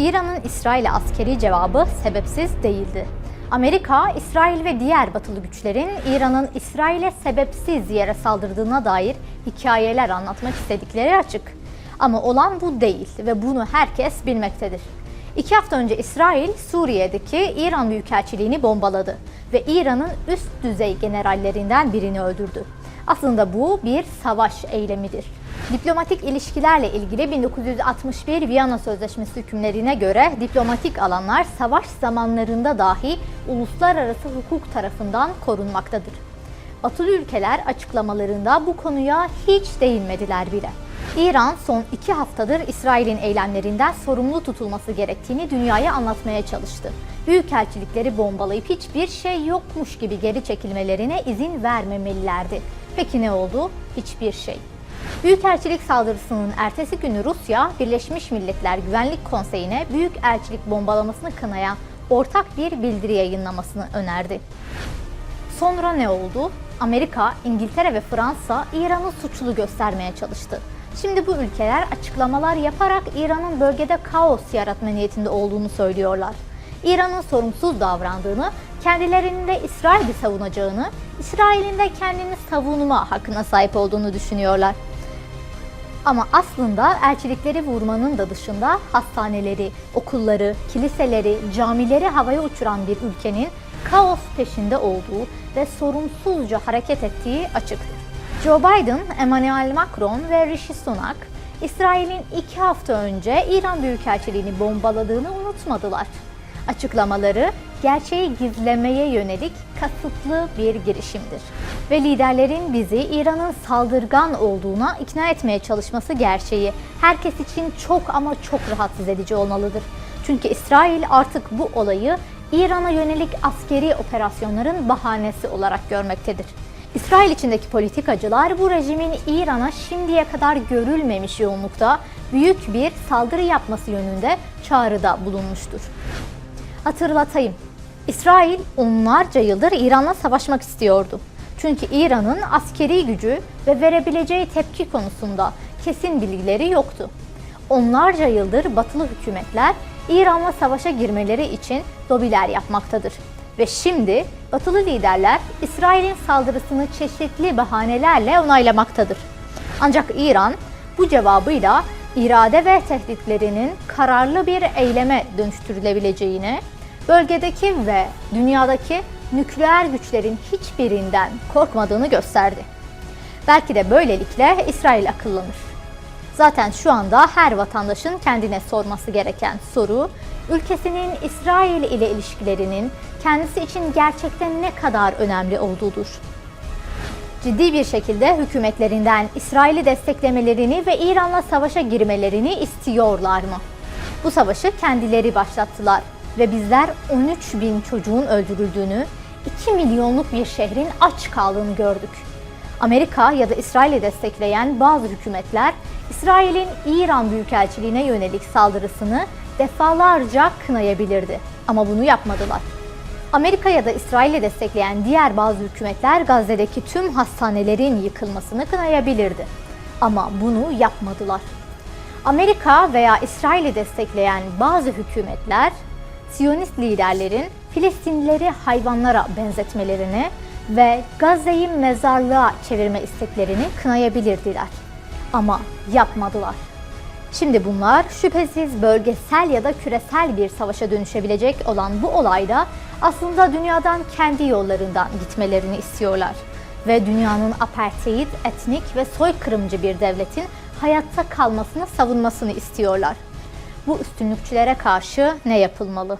İran'ın İsrail'e askeri cevabı sebepsiz değildi. Amerika, İsrail ve diğer batılı güçlerin İran'ın İsrail'e sebepsiz yere saldırdığına dair hikayeler anlatmak istedikleri açık. Ama olan bu değil ve bunu herkes bilmektedir. İki hafta önce İsrail, Suriye'deki İran Büyükelçiliğini bombaladı ve İran'ın üst düzey generallerinden birini öldürdü. Aslında bu bir savaş eylemidir. Diplomatik ilişkilerle ilgili 1961 Viyana Sözleşmesi hükümlerine göre diplomatik alanlar savaş zamanlarında dahi uluslararası hukuk tarafından korunmaktadır. Batılı ülkeler açıklamalarında bu konuya hiç değinmediler bile. İran son iki haftadır İsrail'in eylemlerinden sorumlu tutulması gerektiğini dünyaya anlatmaya çalıştı. Büyükelçilikleri bombalayıp hiçbir şey yokmuş gibi geri çekilmelerine izin vermemelilerdi. Peki ne oldu? Hiçbir şey. Büyükelçilik saldırısının ertesi günü Rusya, Birleşmiş Milletler Güvenlik Konseyi'ne büyükelçilik bombalamasını kınayan ortak bir bildiri yayınlamasını önerdi. Sonra ne oldu? Amerika, İngiltere ve Fransa İran'ı suçlu göstermeye çalıştı. Şimdi bu ülkeler açıklamalar yaparak İran'ın bölgede kaos yaratma niyetinde olduğunu söylüyorlar. İran'ın sorumsuz davrandığını, kendilerinin de İsrail'i savunacağını, İsrail'in de kendini savunma hakkına sahip olduğunu düşünüyorlar. Ama aslında elçilikleri vurmanın da dışında hastaneleri, okulları, kiliseleri, camileri havaya uçuran bir ülkenin kaos peşinde olduğu ve sorumsuzca hareket ettiği açıktır. Joe Biden, Emmanuel Macron ve Rishi Sunak, İsrail'in iki hafta önce İran Büyükelçiliğini bombaladığını unutmadılar. Açıklamaları gerçeği gizlemeye yönelik kasıtlı bir girişimdir. Ve liderlerin bizi İran'ın saldırgan olduğuna ikna etmeye çalışması gerçeği herkes için çok ama çok rahatsız edici olmalıdır. Çünkü İsrail artık bu olayı İran'a yönelik askeri operasyonların bahanesi olarak görmektedir. İsrail içindeki politikacılar bu rejimin İran'a şimdiye kadar görülmemiş yoğunlukta büyük bir saldırı yapması yönünde çağrıda bulunmuştur. Hatırlatayım. İsrail onlarca yıldır İran'la savaşmak istiyordu. Çünkü İran'ın askeri gücü ve verebileceği tepki konusunda kesin bilgileri yoktu. Onlarca yıldır batılı hükümetler İran'la savaşa girmeleri için lobiler yapmaktadır. Ve şimdi batılı liderler İsrail'in saldırısını çeşitli bahanelerle onaylamaktadır. Ancak İran bu cevabıyla irade ve tehditlerinin kararlı bir eyleme dönüştürülebileceğini, bölgedeki ve dünyadaki nükleer güçlerin hiçbirinden korkmadığını gösterdi. Belki de böylelikle İsrail akıllanır. Zaten şu anda her vatandaşın kendine sorması gereken soru, ülkesinin İsrail ile ilişkilerinin kendisi için gerçekten ne kadar önemli olduğudur. Ciddi bir şekilde hükümetlerinden İsrail'i desteklemelerini ve İran'la savaşa girmelerini istiyorlar mı? Bu savaşı kendileri başlattılar ve bizler 13 bin çocuğun öldürüldüğünü, 2 milyonluk bir şehrin aç kaldığını gördük. Amerika ya da İsrail'i destekleyen bazı hükümetler İsrail'in İran Büyükelçiliğine yönelik saldırısını defalarca kınayabilirdi ama bunu yapmadılar. Amerika ya da İsrail'i destekleyen diğer bazı hükümetler Gazze'deki tüm hastanelerin yıkılmasını kınayabilirdi. Ama bunu yapmadılar. Amerika veya İsrail'i destekleyen bazı hükümetler Siyonist liderlerin Filistinlileri hayvanlara benzetmelerini ve Gazze'yi mezarlığa çevirme isteklerini kınayabilirdiler. Ama yapmadılar. Şimdi bunlar şüphesiz bölgesel ya da küresel bir savaşa dönüşebilecek olan bu olayda aslında dünyadan kendi yollarından gitmelerini istiyorlar. Ve dünyanın apartheid, etnik ve soykırımcı bir devletin hayatta kalmasını savunmasını istiyorlar. Bu üstünlükçülere karşı ne yapılmalı?